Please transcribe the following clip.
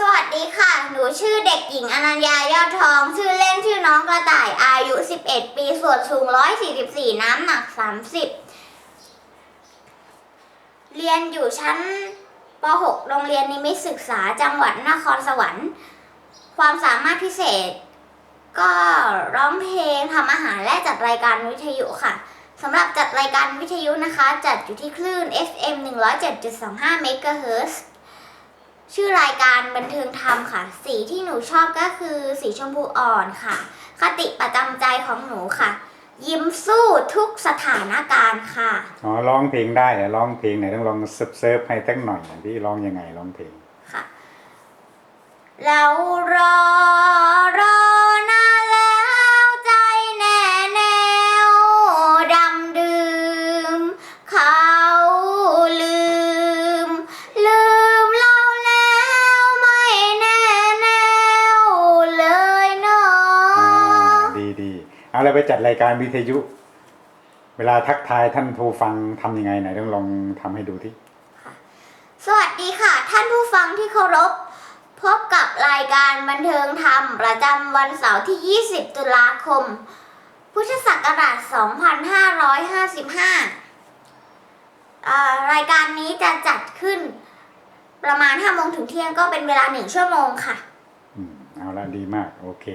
สวัสดีค่ะ หนูชื่อเด็กหญิงอนัญญายอดทอง ชื่อเล่นชื่อน้องกระต่าย อายุ 11 ปี ส่วนสูง 144 น้ำหนัก 30 เรียนอยู่ชั้นป .6 โรงเรียนนิมิตศึกษา จังหวัดนครสวรรค์ ความสามารถพิเศษ ก็ร้องเพลงทำอาหารและจัดรายการวิทยุค่ะสำหรับจัดรายการวิทยุนะคะ จัดอยู่ที่คลื่น FM 107.25 MHz ชื่อรายการบันเทิงธรรมค่ะ สีที่หนูชอบก็คือสีชมพูอ่อนค่ะ คติประจำใจของหนูค่ะ ยิ้มสู้ทุกสถานการณ์ค่ะ อ๋อร้องเพลงได้แต่ร้องเพลงไหนต้องลองเซิร์ฟเซิร์ฟให้สักหน่อยที่ร้องยังไงร้องเพลงค่ะเรารอร เอาแล้วไปจัดรายการวิทยุ เวลาทักทายท่านผู้ฟังทำยังไงไหนต้องลองทำให้ดูที่สวัสดีค่ะ ท่านผู้ฟังที่เคารพ พบกับรายการบันเทิงธรรม ประจำวันเสาร์ที่ 20 ตุลาคม พุทธศักราช 2555อ่ารายการนี้จะจัดขึ้น ประมาณ5โมงถึงเที่ยงก็เป็นเวลา1ชั่วโมงค่ะอืมเอาละดีมาก โอเค